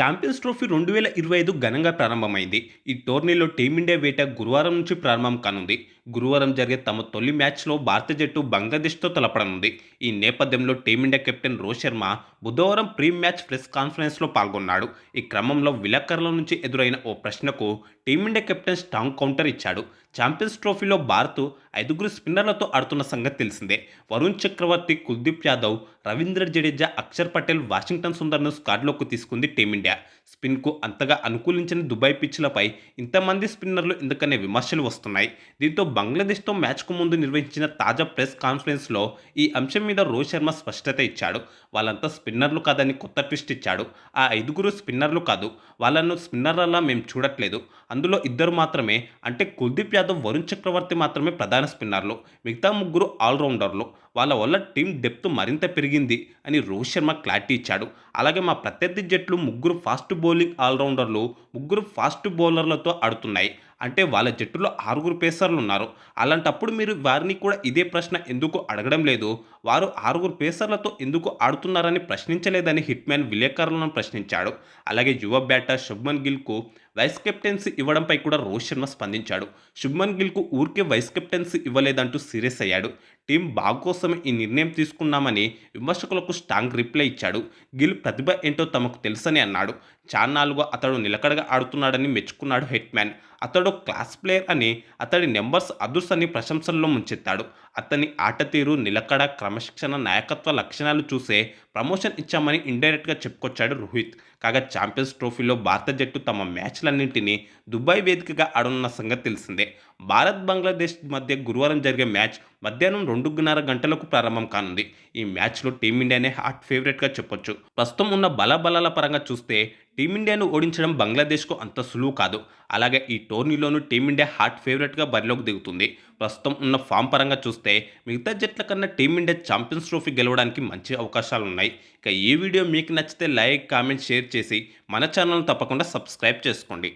Champions trophy రెండు వేల ఇరవై ఐదు ఘనంగా ప్రారంభమైంది. ఈ టోర్నీలో టీమిండియా వేట గురువారం నుంచి ప్రారంభం కానుంది. గురువారం జరిగే తమ తొలి మ్యాచ్లో భారత జట్టు బంగ్లాదేశ్తో తలపడనుంది. ఈ నేపథ్యంలో టీమిండియా కెప్టెన్ రోహిత్ శర్మ బుధవారం ప్రీ మ్యాచ్ ప్రెస్ కాన్ఫరెన్స్లో పాల్గొన్నాడు. ఈ క్రమంలో విలేకరుల నుంచి ఎదురైన ఓ ప్రశ్నకు Team India captain strong counter ఇచ్చాడు. ఛాంపియన్స్ ట్రోఫీలో భారత్ ఐదుగురు స్పిన్నర్లతో ఆడుతున్న సంగతి తెలిసిందే. వరుణ్ చక్రవర్తి కుల్దీప్ యాదవ్ రవీంద్ర జడేజా అక్షర్ పటేల్ వాషింగ్టన్ సుందర్ను స్క్వాడ్లోకి తీసుకుంది టీమిండియా. స్పిన్కు అంతగా అనుకూలించిన దుబాయ్ పిచ్లపై ఇంతమంది స్పిన్నర్లు ఎందుకనే విమర్శలు వస్తున్నాయి. దీంతో బంగ్లాదేశ్తో మ్యాచ్కు ముందు నిర్వహించిన తాజా ప్రెస్ కాన్ఫరెన్స్లో ఈ అంశం మీద రోహిత్ శర్మ స్పష్టత ఇచ్చాడు. వాళ్ళంతా స్పిన్నర్లు కాదని కొత్త ట్విస్ట్ ఇచ్చాడు. ఆ ఐదుగురు స్పిన్నర్లు కాదు వాళ్ళను స్పిన్నర్లలా మేము చూడట్లేదు. అందులో ఇద్దరు మాత్రమే అంటే కుల్దీప్ యాదవ్ వరుణ్ చక్రవర్తి మాత్రమే ప్రధాన స్పిన్నర్లు. మిగతా ముగ్గురు ఆల్రౌండర్లు. వాళ్ళ వల్ల టీం డెప్త్ మరింత పెరిగింది అని రోహిత్ శర్మ క్లారిటీ ఇచ్చాడు. అలాగే మా ప్రత్యర్థి జట్లు ముగ్గురు ఫాస్ట్ బౌలింగ్ ఆల్రౌండర్లు ముగ్గురు ఫాస్ట్ బౌలర్లతో ఆడుతున్నాయి. అంటే వాళ్ళ జట్టులో ఆరుగురు పేసర్లు ఉన్నారు అలాంటప్పుడు మీరు వారిని కూడా ఇదే ప్రశ్న ఎందుకు అడగడం లేదు? వారు ఆరుగురు పేసర్లతో ఎందుకు ఆడుతున్నారని ప్రశ్నించలేదని హిట్మ్యాన్ విలేకరులను ప్రశ్నించాడు. అలాగే యువ బ్యాటర్ శుభ్మన్ గిల్కు వైస్ కెప్టెన్సీ ఇవ్వడంపై కూడా రోహిత్ శర్మ స్పందించాడు. శుభ్మన్ గిల్కు ఊరికే వైస్ కెప్టెన్సీ ఇవ్వలేదంటూ సీరియస్ అయ్యాడు. టీం బాగోసమే ఈ నిర్ణయం తీసుకున్నామని విమర్శకులకు స్ట్రాంగ్ రిప్లై ఇచ్చాడు. గిల్ ప్రతిభ ఏంటో తమకు తెలుసని అన్నాడు. చాన్నాలుగా అతడు నిలకడగా ఆడుతున్నాడని మెచ్చుకున్నాడు హిట్మ్యాన్ అతడు క్లాస్ ప్లేయర్ అని అతడి నెంబర్స్ అదుర్స్ అని ప్రశంసల్లో ముంచెత్తాడు. అతని ఆట తీరు నిలకడ క్రమశిక్షణ నాయకత్వ లక్షణాలు చూసే ప్రమోషన్ ఇచ్చామని ఇండైరెక్ట్గా చెప్పుకొచ్చాడు రోహిత్. కాగా ఛాంపియన్స్ ట్రోఫీలో భారత జట్టు తమ మ్యాచ్లన్నింటినీ దుబాయ్ వేదికగా ఆడనున్న సంగతి తెలిసిందే. భారత్ బంగ్లాదేశ్ మధ్య గురువారం జరిగే మ్యాచ్ మధ్యాహ్నం రెండున్నర గంటలకు ప్రారంభం కానుంది. ఈ మ్యాచ్లో టీమిండియానే హాట్ ఫేవరెట్గా చెప్పొచ్చు. ప్రస్తుతం ఉన్న బలబలాల పరంగా చూస్తే టీమిండియాను ఓడించడం బంగ్లాదేశ్కు అంత సులువు కాదు. అలాగే ఈ టోర్నీలోనూ టీమిండియా హాట్ ఫేవరెట్గా బరిలోకి దిగుతుంది. ప్రస్తుతం ఉన్న ఫామ్ పరంగా చూస్తే మిగతా జట్ల కన్నా టీమిండియా ఛాంపియన్స్ ట్రోఫీ గెలవడానికి మంచి అవకాశాలు ఉన్నాయి ఇక ఈ వీడియో మీకు నచ్చితే లైక్ కామెంట్ షేర్ చేసి మన ఛానల్ తప్పకుండా సబ్స్క్రైబ్ చేసుకోండి.